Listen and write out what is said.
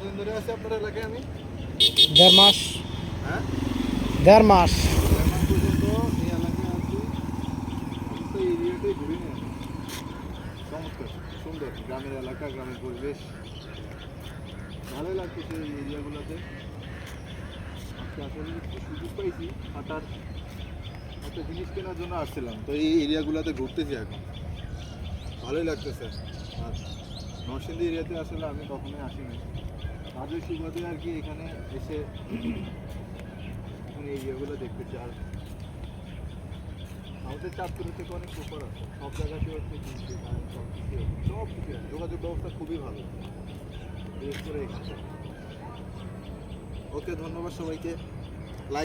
কতদিন ধরে আছে আপনার এলাকায় আমি? দেড় মাস। হ্যাঁ? দেড় মাস। সুন্দর গ্রামের এলাকা গ্রামের পরিবেশ। ভালোই লাগতেছে এই এরিয়াগুলোতে। আজকে আসলে সুযোগ পাইছি হাঁটার একটা জিনিস কেনার জন্য আসছিলাম। তো এই এরিয়াগুলোতে ঘুরতেছি এখন। ভালোই লাগতেছে। আর নরসিংদী এরিয়াতে আসলে আমি কখনোই আসিনি। কাজের সুবাদে আর কি এখানে এসে এখন এরিয়াগুলো দেখতে আর আমাদের চাঁদপুর থেকে অনেক সুপার আছে। সব জায়গাতে হচ্ছে কিনতে সব কিছু সব কিছু যোগাযোগ ব্যবস্থা খুবই ভালো। বিশেষ করে এখানে ওকে, ধন্যবাদ সবাইকে।